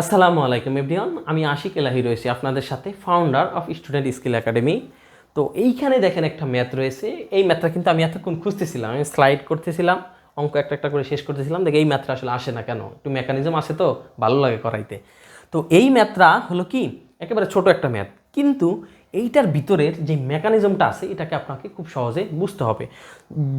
আসসালামু আলাইকুম এভরিওয়ান, আমি আশিক এলাহি রয়েছি আপনাদের সাথে founder of student skill academy তো এইখানে দেখেন একটা ম্যাথ রয়েছে, এই ম্যাথটা কিন্তু আমি এতক্ষণ খুঁজতেছিলাম, আমি স্লাইড করতেছিলাম, অঙ্ক একটা একটা করে শেষ করতেছিলাম, দেখে এই ম্যাথটা আসলে আসে না কেন, একটু মেকানিজম আসে তো, ভালো লাগে করাইতে। তো এই ম্যাথটা হলো কি, একেবারে ছোট একটা ম্যাথ, কিন্তু এইটার ভিতরের যে মেকানিজমটা আছে, এটাকে আপনাকে খুব সহজে বুঝতে হবে।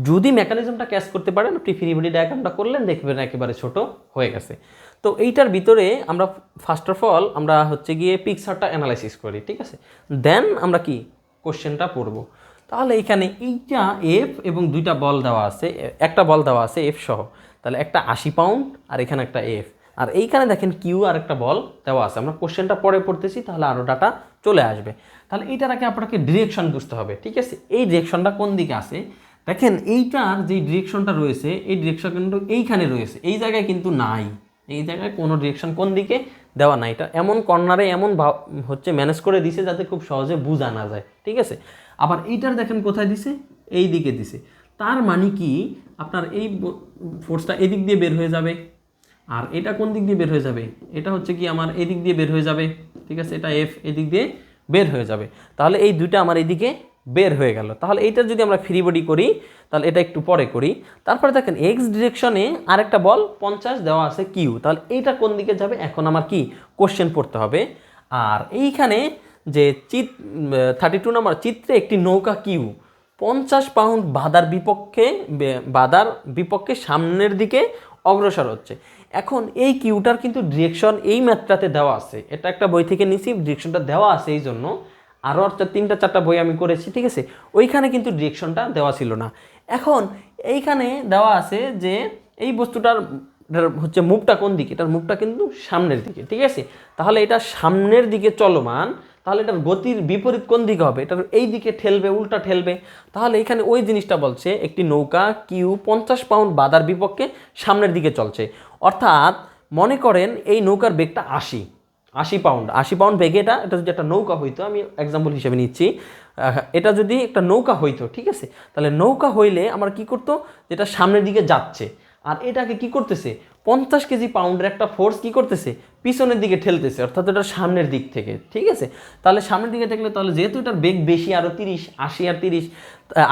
যদি মেকানিজমটা ক্যাচ করতে পারেন, আপনি ফ্রি ডায়াগ্রামটা করলেন, দেখবেন একেবারে ছোট হয়ে গেছে। তো এইটার ভিতরে আমরা ফার্স্ট অফ অল আমরা হচ্ছে গিয়ে পিকচারটা অ্যানালাইসিস করি, ঠিক আছে? দেন আমরা কি? কোশ্চেনটা পড়ব। তাহলে এখানে এইটা এফ এবং দুইটা বল দেওয়া আছে, একটা বল দেওয়া আছে এফ সহ। তাহলে একটা আশি পাউন্ড আর এখানে একটা এফ আর এইখানে দেখেন কিউ আর একটা বল দেওয়া আছে। আমরা কোশ্চেনটা পরে পড়তেছি, তাহলে আরও ডাটা চলে আসবে। তাহলে এইটার আগে আপনাকে ডিরেকশন বুঝতে হবে, ঠিক আছে? এই ডিরেকশনটা কোন দিকে আছে? দেখেন এইটার যে ডিরেকশনটা রয়েছে, এই ডিরেকশন কিন্তু এইখানে রয়েছে, এই জায়গায় কিন্তু নাই। এই জায়গায় কোনো ডিরেকশন কোন দিকে দেওয়া নাই। এটা এমন কর্নারে এমন হচ্ছে ম্যানেজ করে দিছে যাতে খুব সহজে বোঝা না যায়। ঠিক আছে? আবার এইটার দেখেন কোথায় দিছে? এই দিকে দিছে। তার মানে কি? আপনার এই ফোর্সটা এদিক দিয়ে বের হয়ে যাবে। আর এটা কোন দিক দিয়ে বের হয়ে যাবে? এটা হচ্ছে কি আমার এদিক দিয়ে বের হয়ে যাবে। ঠিক আছে? এটা এফ এদিক দিয়ে বের হয়ে যাবে। তাহলে এই দুইটা আমার এদিকে বের হয়ে গেল। তাহলে এইটা যদি আমরা ফ্রি বডি করি, তাহলে এটা একটু পরে করি। তারপরে দেখেন এক্স ডিরেকশনে আরেকটা বল পঞ্চাশ দেওয়া আছে কিউ তাহলে এইটা কোন দিকে যাবে? এখন আমার কি? কোশ্চেন পড়তে হবে। আর এইখানে যে চিত থার্টি টু নম্বর চিত্রে একটি নৌকা কিউ পঞ্চাশ পাউন্ড বাধার বিপক্ষে, বে- বাধার বিপক্ষে সামনের দিকে অগ্রসর হচ্ছে। এখন এই কিউটার কিন্তু ডিরেকশন এই ম্যাথটাতে দেওয়া আছে। এটা একটা বই থেকে নিছি ডিরেকশনটা দেওয়া আছে এই জন্য। আরও একটা তিনটা, চারটা বই আমি করেছি, ঠিক আছে? ওইখানে কিন্তু ডিরেকশনটা দেওয়া ছিল না। এখন এইখানে দেওয়া আছে যে এই বস্তুটার হচ্ছে মুখটা কোন দিকে? এটার মুখটা কিন্তু সামনের দিকে, ঠিক আছে? তাহলে এটা সামনের দিকে চলমান, তাহলে এটার গতির বিপরীত কোন দিকে হবে? এটার এই দিকে ঠেলবে, উল্টা ঠেলবে। তাহলে এখানে ওই জিনিসটা বলছে, একটি নৌকা কিউ পঞ্চাশ পাউন্ড বাধার বিপক্ষে সামনের দিকে চলছে। অর্থাৎ মনে করেন এই নৌকার বেগটা আশি। আশি পাউন্ড আশি পাউন্ড বেগে এটা এটা যদি একটা নৌকা হইতো, আমি এক্সাম্পল হিসেবে নিচ্ছি। এটা যদি একটা নৌকা হইতো, ঠিক আছে? তাহলে নৌকা হইলে আমার কি করতো? যেটা সামনের দিকে যাচ্ছে। আর এটাকে কি করতেছে? পঞ্চাশ কেজি পাউন্ডের একটা ফোর্স কি করতেছে? পিছনের দিকে ঠেলতেছে, অর্থাৎ এটা সামনের দিক থেকে, ঠিক আছে? তাহলে সামনের দিকে দেখলে তাহলে যেহেতু এটার বেগ বেশি আরও তিরিশ, আশি আর তিরিশ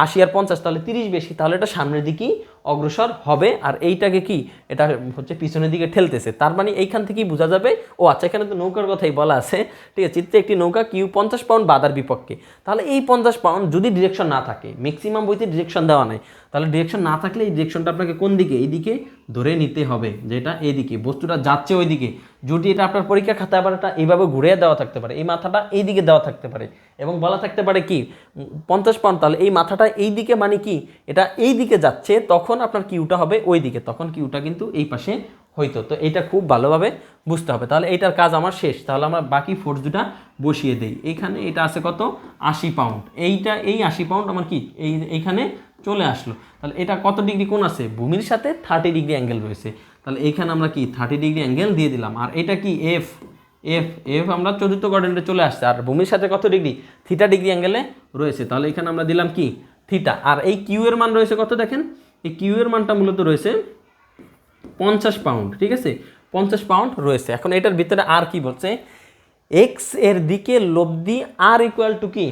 আশি আর পঞ্চাশ, তাহলে তিরিশ বেশি, তাহলে এটা সামনের দিকেই অগ্রসর হবে। আর এইটাকে কি? এটা হচ্ছে পিছনের দিকে ঠেলতেছে। তার মানে এইখান থেকেই বোঝা যাবে, ও আচ্ছা এখানে তো নৌকার কথাই বলা আছে। ঠিক আছে চিত্রে একটি নৌকা কিউ পঞ্চাশ পাউন্ড বাদার বিপক্ষে। তাহলে এই পঞ্চাশ পাউন্ড যদি ডিরেকশন না থাকে ম্যাক্সিমাম বইতে ডিরেকশন দেওয়া নাই, তাহলে ডিরেকশন না থাকলে এই ডিরেকশনটা আপনাকে কোন দিকে? এইদিকে ধরে নিতে হবে, যেটা এইদিকে। বস্তুটা যাচ্ছে ওইদিকে। যদি এটা আপনার পরীক্ষা খাতায় আবার এটা এইভাবে ঘুরে দেওয়া থাকতে পারে, এই মাথাটা এই দিকে দেওয়া থাকতে পারে। এবং বলা থাকতে পারে কি, পঞ্চাশ পাউন্ড, তাহলে এই মাথাটা এই দিকে মানে কি, এটা এই দিকে যাচ্ছে, তখন আপনার কিউটা হবে ওই দিকে, তখন কিউটা কিন্তু এই পাশে হইতো। তো এটা খুব ভালোভাবে বুঝতে হবে। তাহলে এইটার কাজ আমার শেষ। তাহলে আমরা বাকি ফোর্স দুটা বসিয়ে দেই। এইখানে এটা আছে কত? আশি পাউন্ড। এইটা, এই আশি পাউন্ড আমার কি? এই, এইখানে চলে আসলো। তাহলে এটা কত ডিগ্রি কোণ আছে? ভূমির সাথে থার্টি ডিগ্রি অ্যাঙ্গেল রয়েছে। তাহলে এইখানে আমরা কি? থার্টি ডিগ্রি অ্যাঙ্গেল দিয়ে দিলাম। আর এটা কি? এফ এফ এফ আমরা চতুর্থ কোয়াড্রেন্টে চলে আসছে। আর ভূমির সাথে কত ডিগ্রি থিটা ডিগ্রি অ্যাঙ্গেলে রয়েছে। তাহলে এখানে আমরা দিলাম কি? থিটা আর এই কিউ এর মান রয়েছে কত দেখেন? এই কিউ এর মানটা মূলত রয়েছে পঞ্চাশ পাউন্ড ঠিক আছে? পঞ্চাশ পাউন্ড রয়েছে। এখন এটার ভিতরে আর কি বলছে? এক্সের দিকে লব্ধি আর ইকুয়াল টু কি?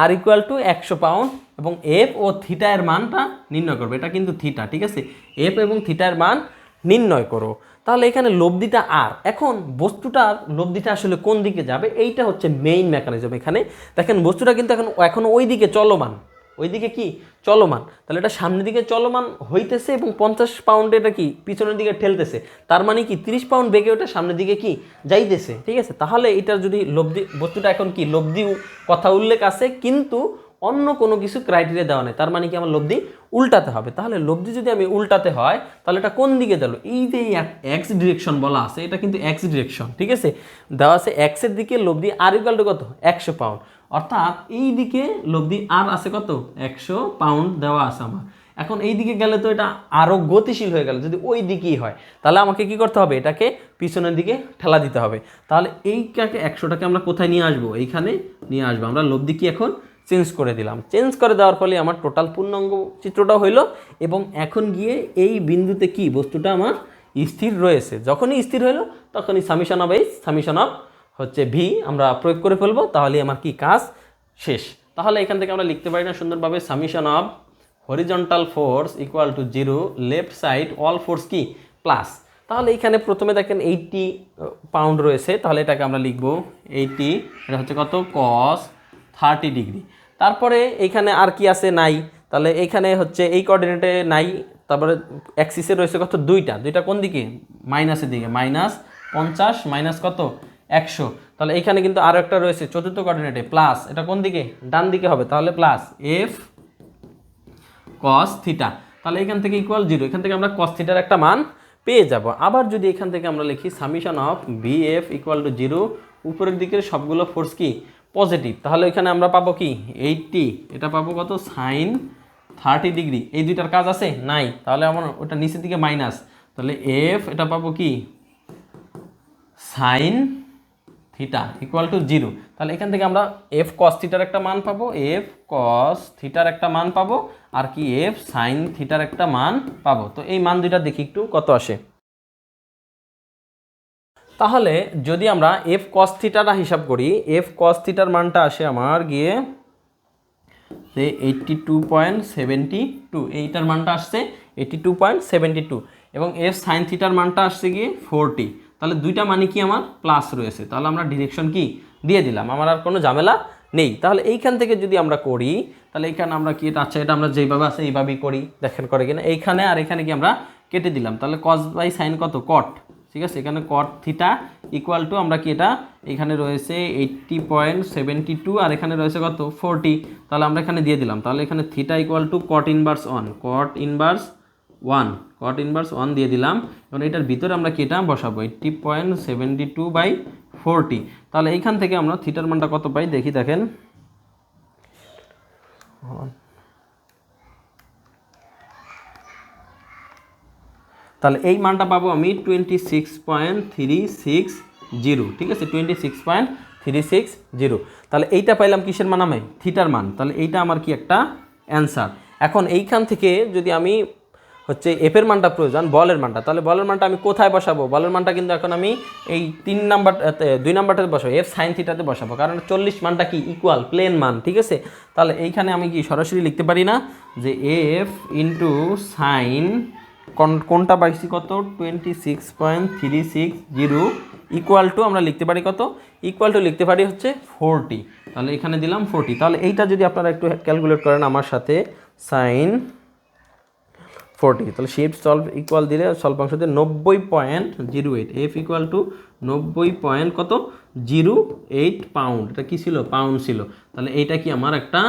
আর ইকুয়াল টু একশো পাউন্ড এবং এফ ও থিটা এর মানটা নির্ণয় করবে। এটা কিন্তু থিটা ঠিক আছে? এফ এবং থিটা এর মান নির্ণয় করো। তাহলে এখানে লব্ধিটা আর। এখন বস্তুটার লব্ধিটা আসলে কোন দিকে যাবে? এইটা হচ্ছে মেইন মেকানিজম এখানে। দেখেন, বস্তুটা কিন্তু এখন এখন ওই দিকে চলমান। ওইদিকে কি? চলমান। তাহলে এটা সামনের দিকে চলমান হইতেছে এবং পঞ্চাশ পাউন্ড এটা কি? পিছনের দিকে ঠেলতেছে। তার মানে কি? তিরিশ পাউন্ড বেগে ওটা সামনের দিকে কি? যাইতেছে। ঠিক আছে? তাহলে এটার যদি লব্ধি, বস্তুটা এখন কি? লব্ধি কথা উল্লেখ আছে। কিন্তু অন্য কোনো কিছু ক্রাইটেরিয়া দেওয়া নেই। তার মানে কি আমার লব্ধি উল্টাতে হবে। তাহলে লব্ধি যদি আমি উল্টাতে হয়, তাহলে এটা কোন দিকে গেল? এই যে এক্স ডিরেকশন বলা আছে, এটা কিন্তু এক্স ডিরেকশন ঠিক আছে? দেওয়া আছে এক্সের দিকে লব্ধি আর ইকাল কত? একশো পাউন্ড অর্থাৎ এই দিকে লব্ধি আর আছে কত? একশো পাউন্ড দেওয়া আছে আমার। এখন এই দিকে গেলে তো এটা আরও গতিশীল হয়ে গেল, যদি ওই দিকেই হয়। তাহলে আমাকে কি করতে হবে? এটাকে পিছনের দিকে ঠেলা দিতে হবে। তাহলে এইটাকে, একশোটাকে আমরা কোথায় নিয়ে আসব? এইখানে নিয়ে আসব। আমরা লব্ধি কি এখন চেঞ্জ করে দিলাম। চেঞ্জ করে দেওয়ার ফলে আমার টোটাল পূর্ণাঙ্গ চিত্রটা হইল এবং এখন গিয়ে এই বিন্দুতে কি? বস্তুটা আমার স্থির রয়েছে। যখনই স্থির হলো তখনই summation of H summation of হচ্ছে ভি আমরা প্রয়োগ করে ফেলব। তাহলে আমার কি কাজ? শেষ। তাহলে এখান থেকে আমরা লিখতে পারি না, সুন্দরভাবে summation of horizontal force equal to zero left side all force কি? প্লাস তাহলে এখানে প্রথমে দেখেন এইটটি পাউন্ড রয়েছে। তাহলে এটাকে আমরা লিখব এইটটি এটা হচ্ছে কত? Cos thirty degree. তারপরে এখানে আর কি আছে? নাই। তাহলে এখানে হচ্ছে এই কোঅর্ডিনেটে নাই। তারপরে অ্যাক্সিসে রয়েছে কত? দুইটা। দুইটা কোন দিকে? মাইনাসের দিকে। মাইনাস পঞ্চাশ, মাইনাস কত? একশো। তাহলে এখানে কিন্তু আরও একটা রয়েছে চতুর্থ কোঅর্ডিনেটে প্লাস এটা কোন দিকে? ডান দিকে হবে। তাহলে প্লাস এফ কস থিটা তাহলে এখান থেকে ইকুয়াল জিরো এখান থেকে আমরা কস থিটার একটা মান পেয়ে যাব। আবার যদি এখান থেকে আমরা লিখি summation of B F equal to zero উপরের দিকের সবগুলো ফোর্স কি? পজিটিভ, তাহলে এখানে আমরা পাবো কি? এইটটি। এটা পাবো কত? Sine thirty degree. এই দুইটার কাজ আছে? নাই। তাহলে আমার ওটা নিচের দিকে মাইনাস। তাহলে এফ, এটা পাবো কি? Sine theta equal to zero. তাহলে এখান থেকে আমরা এফ কস থিটার একটা মান পাবো, এফ কস থিটার একটা মান পাবো, আর কি এফ সাইন থিটার একটা মান পাবো। তো এই মান দুইটা দেখি একটু কত আসে। তাহলে যদি আমরা এফ কস হিসাব করি এফ কস থিটার মানটা আসে আমার গিয়ে eighty two point seventy two এইটার মানটা আসছে eighty two point seventy two এবং এফ সাইন থিটার মানটা আসছে গিয়ে ফোরটি তাহলে দুইটা মানে কি আমার? প্লাস রয়েছে। তাহলে আমরা ডিরেকশন কি? দিয়ে দিলাম। আমার আর কোনো ঝামেলা নেই। তাহলে এইখান থেকে যদি আমরা করি, তাহলে এইখানে আমরা কি? আচ্ছা এটা আমরা যেইভাবে আছে এইভাবেই করি। দেখেন করে কিনা। এইখানে আর এখানে কি আমরা কেটে দিলাম। তাহলে কস বাই সাইন কত? কট ঠিক আছে? এখানে কট থিটা ইকুয়াল টু আমরা কি এটা? এখানে রয়েছে এইটটি পয়েন্ট সেভেন্টি টু আর এখানে রয়েছে কত? ফোরটি তাহলে আমরা এখানে দিয়ে দিলাম। তাহলে এখানে theta equal to cot inverse one cot inverse one cot inverse one দিয়ে দিলাম। এবং এটার ভিতরে আমরা কি এটা বসাবো? Eighty point seventy two by forty তাহলে এইখান থেকে আমরা থিটার মানটা কত পাই? দেখি দেখেন। তাহলে এই মানটা পাবো আমি twenty six point three six zero ঠিক আছে? Twenty six point three six zero তাহলে এইটা পাইলাম কিসের মান আমি? থিটার মান। তাহলে এইটা আমার কি একটা অ্যান্সার এখন এইখান থেকে যদি আমি হচ্ছে এফের মানটা প্রয়োজন, বলের মানটা, তাহলে বলের মানটা আমি কোথায় বসাবো? বলের মানটা কিন্তু এখন আমি এই তিন নাম্বার দুই নাম্বারটাতে বসাবো এফ সাইন থিটাতে বসাবো। কারণ চল্লিশ মানটা কি ইকুয়াল প্লেন মান, ঠিক আছে? তাহলে এইখানে আমি কি সরাসরি লিখতে পারি না? যে এফ ইন্টু সাইন কোনটা পাইছি কত? Twenty six point three six zero equal to আমরা লিখতে পারি কত? ইকুয়াল টু লিখতে পারি হচ্ছে ফোরটি তাহলে এখানে দিলাম ফোরটি তাহলে এইটা যদি আপনারা একটু ক্যালকুলেট করেন আমার সাথে সাইন ফোরটি তাহলে শেপ সলভ ইকুয়াল দিলে স্বল্পাংশ দিয়ে নব্বই point zero eight F equal to নব্বই পয়েন্ট কত? জিরো এইট পাউন্ড এটা কী ছিল? পাউন্ড ছিল। তাহলে এইটা কি আমার একটা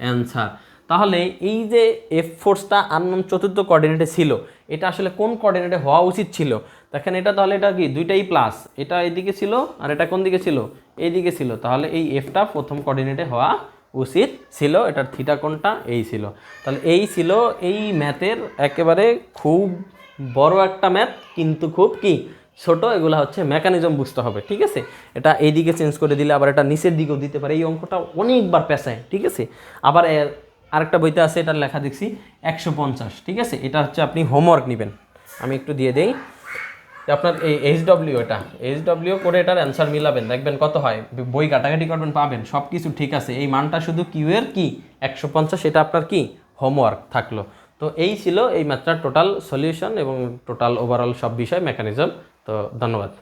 অ্যান্সার তাহলে এই যে এফ ফোর্সটা আননোন চতুর্থ কোঅর্ডিনেটে ছিল, এটা আসলে কোন কোঅর্ডিনেটে হওয়া উচিত ছিল? দেখেন এটা তাহলে এটা কি? দুইটাই প্লাস এটা এদিকে ছিল আর এটা কোন দিকে ছিল? এইদিকে ছিল। তাহলে এই এফটা প্রথম কোঅর্ডিনেটে হওয়া উচিত ছিল। এটার থিটা কোনটা? এই ছিল। তাহলে এই ছিল এই ম্যাথের একেবারে খুব বড় একটা ম্যাথ কিন্তু খুব কি? ছোট। এগুলো হচ্ছে মেকানিজম বুঝতে হবে, ঠিক আছে? এটা এইদিকে চেঞ্জ করে দিলে আবার এটা নিচের দিকেও দিতে পারে। এই অঙ্কটা অনেকবার পেঁচায়, ঠিক আছে? আবার আরেকটা বইতে আছে, এটার লেখা দেখছি, একশো পঞ্চাশ, ঠিক আছে? এটা হচ্ছে আপনি হোমওয়ার্ক নেবেন। আমি একটু দিয়ে দেই। আপনার এই এইচ ডব্লিউ এটা এইচ ডব্লিউ করে এটার অ্যান্সার মিলাবেন, দেখবেন কত হয়। বই কাটাকাটি করবেন, পাবেন সব কিছু ঠিক আছে। এই মানটা শুধু কিউ এর কি? একশো পঞ্চাশ, এটা আপনার কি? হোমওয়ার্ক থাকল। তো এই ছিল এই ম্যাথটার টোটাল সলিউশন এবং টোটাল ওভারঅল সব বিষয় মেকানিজম তো ধন্যবাদ।